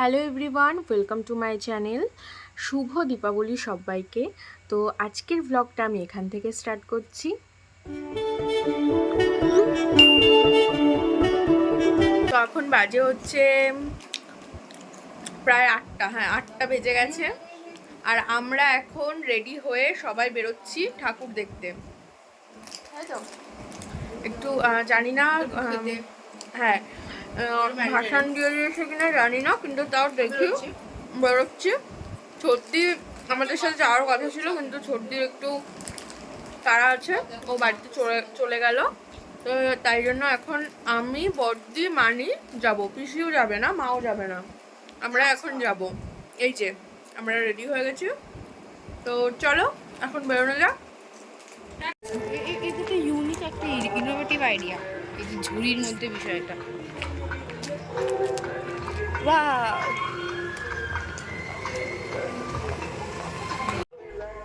Hello everyone welcome to my channel শুভ দীপাবলি সবাইকে। তো আজকের ব্লগটা আমি এখান থেকে স্টার্ট করছি। তো এখন বাজে হচ্ছে প্রায় আটটা হ্যাঁ আটটা বেজে গেছে। আর আমরা এখন রেডি হয়ে সবাই বেরোচ্ছি ঠাকুর দেখতে। একটু জানি না হ্যাঁ ভাসান দিয়ে দিয়েছে কিনা জানি না, কিন্তু তাও দেখি। সত্যি আমাদের সাথে যাওয়ার কথা ছিল, কিন্তু সর্দির একটু তারা আছে, ও বাড়িতে চলে চলে গেল। তো তাই জন্য এখন আমি বর্দি মানি যাব। পিসিও যাবে না, মাও যাবে না। আমরা এখন যাব। এই যে, আমরা রেডি হয়ে গেছি। তো চলো, এখন বেরোনো যাক। ইউনিক একটা ইনোভেটিভ আইডিয়া এই ঝুড়ির মধ্যে বিষয়টা।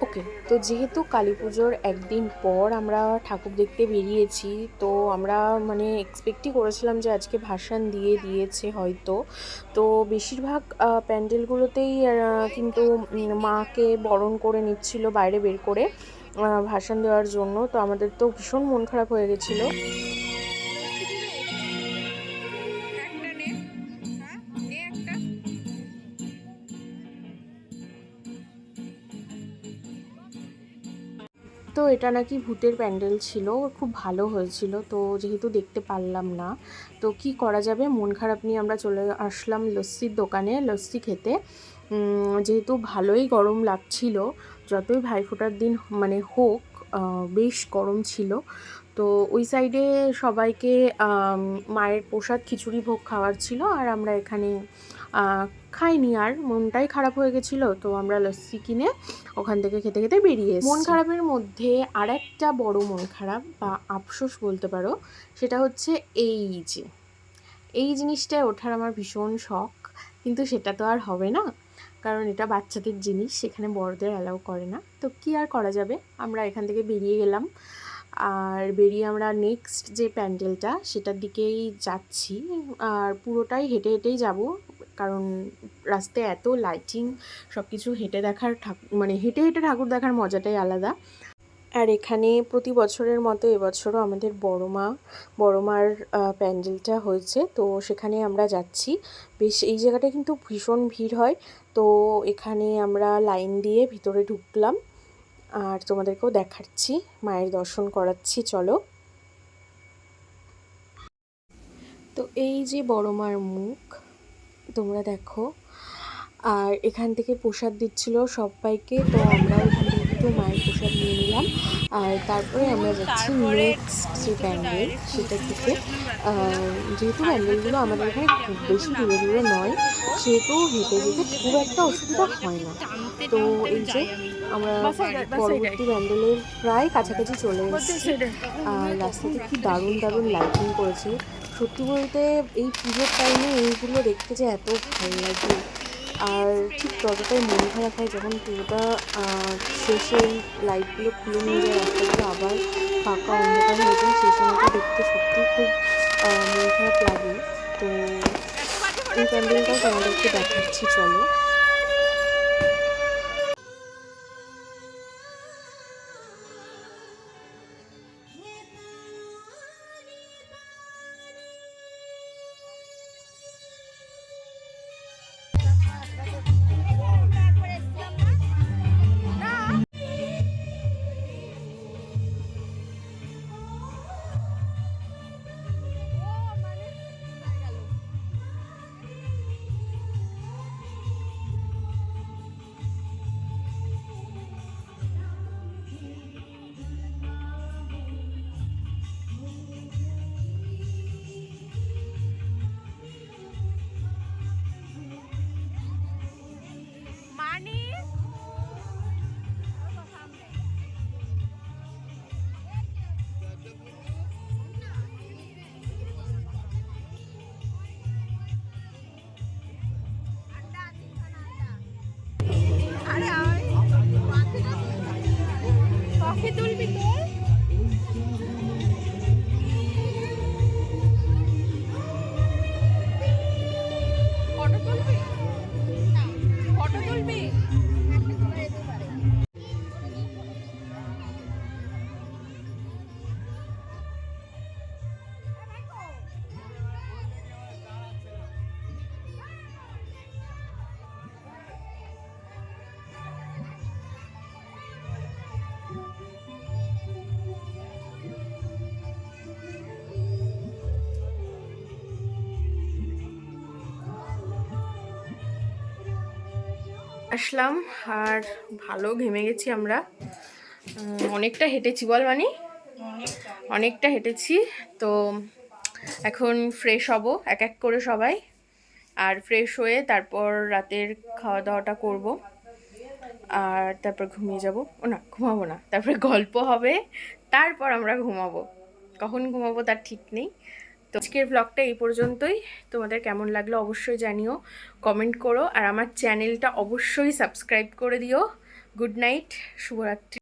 ওকে, তো যেহেতু কালী পুজোর একদিন পর আমরা ঠাকুর দেখতে বেরিয়েছি, তো আমরা মানে এক্সপেক্টই করেছিলাম যে আজকে ভাসান দিয়ে দিয়েছে হয়তো। তো বেশিরভাগ প্যান্ডেলগুলোতেই কিন্তু মাকে বরণ করে নিচ্ছিল বাইরে বের করে ভাসান দেওয়ার জন্য। তো আমাদের তো ভীষণ মন খারাপ হয়ে গেছিল। তো এটা নাকি ভূতের প্যান্ডেল ছিল, খুব ভালো হয়েছিল, তো যেহেতু দেখতে পারলাম না, তো কি করা যাবে? মন খারাপ নিয়ে আমরা চলে আসলাম লস্যির দোকানে, লস্যি খেতে। যেহেতু ভালোই গরম লাগছিল, যতই ভাইফোঁটার দিন মানে হোক বেশ গরম ছিল। তো ওই সাইডে সবাইকে মায়ের প্রসাদ খিচুড়ি ভোগ খাওয়ার ছিল, আর আমরা এখানে খাইনি আর। মনটাই খারাপ হয়ে গেছিল তো আমরা লস্যি কিনে ওখান থেকে খেতে খেতে বেরিয়ে মন খারাপের মধ্যে আর একটা বড় মন খারাপ বা আফসোস বলতে পারো সেটা হচ্ছে এই যে এই জিনিসটায় ওঠার আমার ভীষণ শখ কিন্তু সেটা তো আর হবে না কারণ এটা বাচ্চাদের জিনিস সেখানে বড়দের অ্যালাউ করে না। তো কি আর করা যাবে? আমরা এখান থেকে বেরিয়ে গেলাম। আর বেরিয়ে আমরা নেক্সট যে প্যান্ডেলটা সেটার দিকেই যাচ্ছি। আর পুরোটাই হেঁটে হেঁটেই যাব। কারণ রাস্তায় এত লাইটিং সব কিছু হেঁটে দেখার ঠাকুর মানে হেঁটে হেঁটে ঠাকুর দেখার মজাটাই আলাদা। আর এখানে প্রতি বছরের মতো এবছরও আমাদের বড় মা, বড় মার প্যান্ডেলটা হয়েছে। তো সেখানে আমরা যাচ্ছি। বেশ, এই জায়গাটা কিন্তু ভীষণ ভিড় হয়। তো এখানে আমরা লাইন দিয়ে ভিতরে ঢুকলাম। আর তোমাদেরকেও দেখাচ্ছি, মায়ের দর্শন করাচ্ছি, চলো। তো এই যে বড় মার মুখ তোমরা দেখো। আর এখান থেকে প্রসাদ দিচ্ছিল সবাইকে তো আমরা ওখান থেকে একটু মায়ের প্রসাদ নিয়ে নিলাম। আর তারপরে আমরা যাচ্ছি নেক্সট যে প্যান্ডেল দিকে। আহ, যেহেতু প্যান্ডেলগুলো আমাদের এখানে খুব বেশি দূরে দূরে নয় সেহেতু হেঁটে যেতে খুব একটা অসুবিধা হয় না। তো এই যে আমরা পরবর্তী প্যান্ডেলের প্রায় কাছাকাছি চলে এসেছি। আর রাস্তাতে কি দারুণ দারুণ লাইটিং করেছে। সত্যি বলতে এই পুজোর টাইমে এইগুলো দেখতে যে এত ভালো লাগে। আর ঠিক ততটাই মন খারাপ হয় যখন পুরোটা শেষে লাইটগুলো খুলে নিয়ে যায়, রাস্তাগুলো আবার ফাঁকা অন্ধকার হয়ে যায়, সেই সময়টা দেখতে সত্যিই খুব মন খারাপ লাগে। তো এই প্যান্ডেলটাও তোমাদেরকে দেখাচ্ছি, চলো। চোখে তুলবি তোর? আসলাম আর ভালো ঘেমে গেছি আমরা। অনেকটা হেঁটেছি, বল মানে? অনেকটা হেঁটেছি, তো এখন ফ্রেশ হব, এক এক করে সবাই। আর ফ্রেশ হয়ে তারপর রাতের খাওয়া দাওয়াটা করব। আর তারপর ঘুমিয়ে যাব। ও না, ঘুমাবো না। তারপরে গল্প হবে, তারপর আমরা ঘুমাবো। কখন ঘুমাবো তার ঠিক নেই। তো আজকের ব্লগটা এই পর্যন্তই। তোমাদের কেমন লাগল অবশ্যই জানিও কমেন্ট করো, আর আমার চ্যানেলটা অবশ্যই সাবস্ক্রাইব করে দিও। গুড নাইট শুভরাত্রি।